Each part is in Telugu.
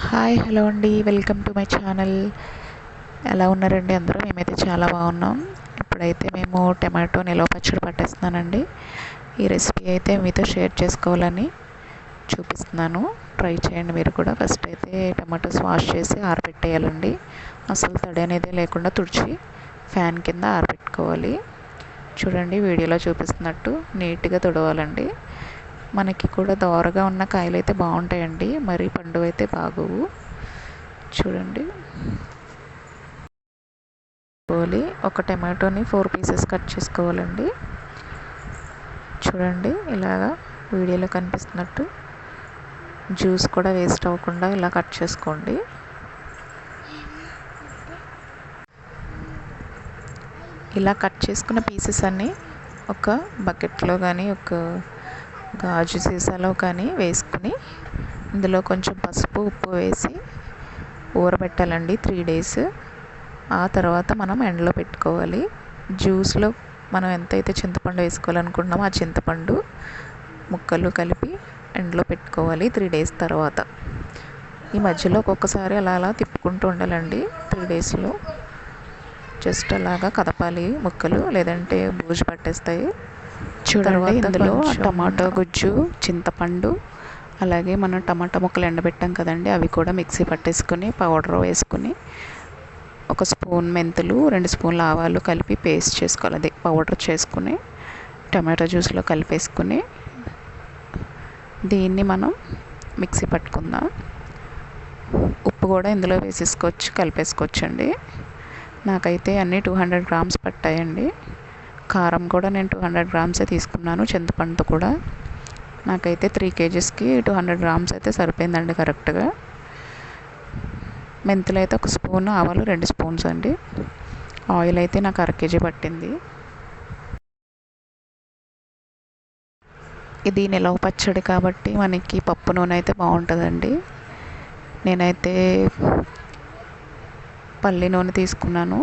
హాయ్ హలో అండి. Welcome to my channel. ఎలా ఉన్నారండి అందరూ? మేమైతే చాలా బాగున్నాం. ఇప్పుడైతే మేము టమాటో నిలవ పచ్చడి పట్టేస్తున్నానండి. ఈ రెసిపీ అయితే మీతో షేర్ చేసుకోవాలని చూపిస్తున్నాను. ట్రై చేయండి మీరు కూడా. ఫస్ట్ అయితే టమాటోస్ వాష్ చేసి ఆరబెట్టేయాలండి అసలు తడి అనేది లేకుండా తుడిచి ఫ్యాన్ కింద ఆరబెట్టుకోవాలి చూడండి వీడియోలో చూపిస్తున్నట్టు నీట్గా తుడవాలండి. మనకి కూడా దోరగా ఉన్న కాయలు అయితే బాగుంటాయండి. మరి పండు అయితే బాగోవు. చూడండి. కోలి ఒక టమాటోని ఫోర్ పీసెస్ కట్ చేసుకోవాలండి. చూడండి ఇలాగా వీడియోలో కనిపిస్తున్నట్టు జ్యూస్ కూడా వేస్ట్ అవ్వకుండా ఇలా కట్ చేసుకోండి. ఇలా కట్ చేసుకున్న పీసెస్ అన్నీ ఒక బకెట్లో కానీ ఒక గాజు సీసాలో కానీ వేసుకుని ఇందులో కొంచెం పసుపు ఉప్పు వేసి ఊరబెట్టాలండి త్రీ డేస్. ఆ తర్వాత మనం ఎండలో పెట్టుకోవాలి. జ్యూస్లో మనం ఎంతైతే చింతపండు వేసుకోవాలనుకుంటున్నామో ఆ చింతపండు ముక్కలు కలిపి ఎండలో పెట్టుకోవాలి త్రీ డేస్ తర్వాత. ఈ మధ్యలో ఒక్కొక్కసారి అలా అలా తిప్పుకుంటూ ఉండాలండి త్రీ డేస్లో. జస్ట్ అలాగా కదపాలి ముక్కలు లేదంటే బూజు పట్టేస్తాయి. చూడండి ఇందులో టమాటో గుజ్జు చింతపండు అలాగే మనం టమాటా ముక్కలు ఎండబెట్టాం కదండి అవి కూడా మిక్సీ పట్టేసుకుని పౌడర్ వేసుకుని ఒక స్పూన్ మెంతులు రెండు స్పూన్లు ఆవాలు కలిపి పేస్ట్ చేసుకోవాలి. అదే పౌడర్ చేసుకుని టమాటో జ్యూస్లో కలిపేసుకుని దీన్ని మనం మిక్సీ పట్టుకుందాం. ఉప్పు కూడా ఇందులో వేసేసుకోవచ్చు కలిపేసుకోవచ్చండి. నాకైతే అన్నీ టూ హండ్రెడ్ గ్రామ్స్ పట్టాయండి. కారం కూడా నేను టూ హండ్రెడ్ గ్రామ్సే తీసుకున్నాను చింతపండు కూడా. నాకైతే త్రీ కేజీస్కి టూ హండ్రెడ్ గ్రామ్స్ అయితే సరిపోయిందండి కరెక్ట్గా. మెంతులు అయితే ఒక స్పూన్ ఆవాలు రెండు స్పూన్స్ అండి. ఆయిల్ అయితే నాకు అర కేజీ పట్టింది. ఇది నిలవ పచ్చడి కాబట్టి మనకి పప్పు నూనె అయితే బాగుంటుందండి. నేనైతే పల్లి నూనె తీసుకున్నాను.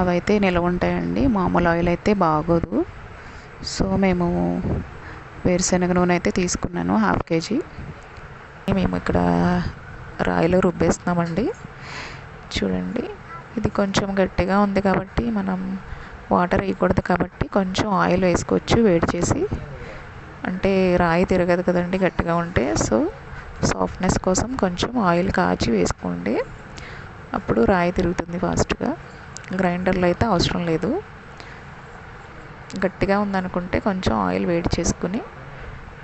అవైతే నిలవ ఉంటాయండి. మామూలు ఆయిల్ అయితే బాగోదు. సో మేము వేరుశనగ నూనె అయితే తీసుకున్నాను హాఫ్ కేజీ. మేము ఇక్కడ రాయిలో రుబ్బేస్తున్నామండి. చూడండి ఇది కొంచెం గట్టిగా ఉంది కాబట్టి మనం వాటర్ వేయకూడదు కాబట్టి కొంచెం ఆయిల్ వేసుకోవచ్చు వేడి చేసి. అంటే రాయి తిరగదు కదండి గట్టిగా ఉంటే. సో సాఫ్ట్నెస్ కోసం కొంచెం ఆయిల్ కాచి వేసుకోండి. అప్పుడు రాయి తిరుగుతుంది ఫాస్ట్గా గ్రైండర్లో అయితే అవసరం లేదు. గట్టిగా ఉందనుకుంటే కొంచెం ఆయిల్ వేడి చేసుకుని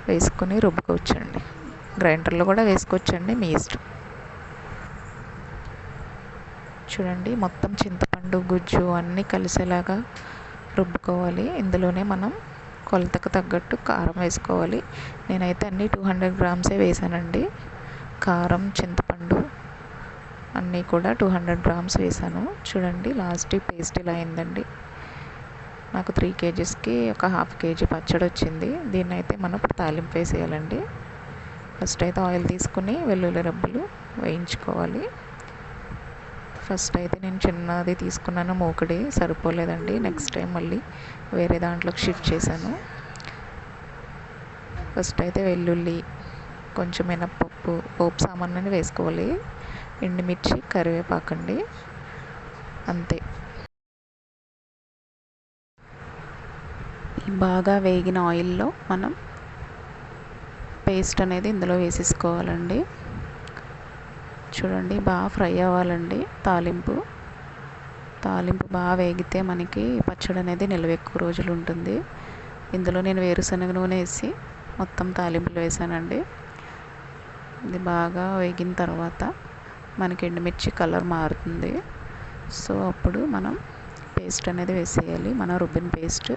వేసుకుని రుబ్బుకోవచ్చండి. గ్రైండర్లో కూడా వేసుకోవచ్చండి మీ ఇష్టం. చూడండి మొత్తం చింతపండు గుజ్జు అన్నీ కలిసేలాగా రుబ్బుకోవాలి. ఇందులోనే మనం కొలతకు తగ్గట్టు కారం వేసుకోవాలి. నేనైతే అన్నీ టూ హండ్రెడ్ గ్రామ్సే వేసానండి. కారం చింతపండు అన్నీ కూడా టూ హండ్రెడ్ గ్రామ్స్ వేసాను. చూడండి లాస్ట్ పేస్ట్ ఇలా అయిందండి. నాకు త్రీ కేజీస్కి ఒక హాఫ్ కేజీ పచ్చడి వచ్చింది. దీన్ని అయితే మనం ఇప్పుడు తాలింపు వేసేయాలండి. ఫస్ట్ అయితే ఆయిల్ తీసుకుని వెల్లుల్లి రబ్బులు వేయించుకోవాలి. ఫస్ట్ అయితే నేను చిన్నది తీసుకున్నాను మోకడి సరిపోలేదండి. నెక్స్ట్ టైం మళ్ళీ వేరే దాంట్లోకి షిఫ్ట్ చేశాను. ఫస్ట్ అయితే వెల్లుల్లి కొంచెం మినప్పప్పు పోపు సామాన్లని వేసుకోవాలి. ఎండుమిర్చి కరివేపాకండి. అంతే. బాగా వేగిన ఆయిల్లో మనం పేస్ట్ అనేది ఇందులో వేసేసుకోవాలండి. చూడండి బాగా ఫ్రై అవ్వాలండి తాలింపు. తాలింపు బాగా వేగితే మనకి పచ్చడి అనేది నిల్వ ఎక్కువ రోజులు ఉంటుంది. ఇందులో నేను వేరుశనగ నూనె వేసి మొత్తం తాలింపులు వేసానండి. ఇది బాగా వేగిన తర్వాత మనకి ఎండుమిర్చి కలర్ మారుతుంది. సో అప్పుడు మనం పేస్ట్ అనేది వేసేయాలి. మన రుబ్బిన పేస్ట్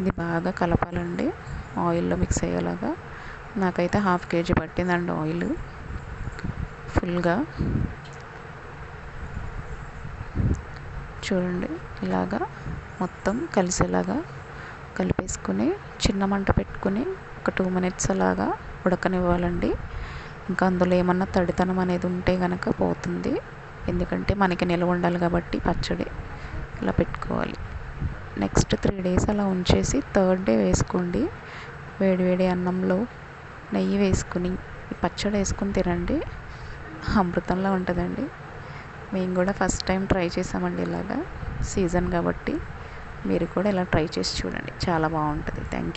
ఇది బాగా కలపాలండి. ఆయిల్లో మిక్స్ అయ్యేలాగా. నాకైతే హాఫ్ కేజీ పట్టిందండి ఆయిల్. ఫుల్గా. చూడండి ఇలాగా మొత్తం కలిసేలాగా కలిపేసుకుని చిన్న మంట పెట్టుకుని ఒక టూ మినిట్స్ అలాగా ఉడకనివ్వాలండి. ఇంకా అందులో ఏమన్నా తడితనం అనేది ఉంటే కనుక పోతుంది. ఎందుకంటే మనకి నిల్వ ఉండాలి కాబట్టి పచ్చడి ఇలా పెట్టుకోవాలి. నెక్స్ట్ త్రీ డేస్ అలా ఉంచేసి థర్డ్ డే వేసుకోండి. వేడివేడి అన్నంలో నెయ్యి వేసుకుని పచ్చడి వేసుకుని తినండి. అమృతంలా ఉంటుందండి. మేము కూడా ఫస్ట్ టైం ట్రై చేసామండి ఇలాగా సీజన్ కాబట్టి మీరు కూడా ఇలా ట్రై చేసి చూడండి. చాలా బాగుంటుంది. Thank you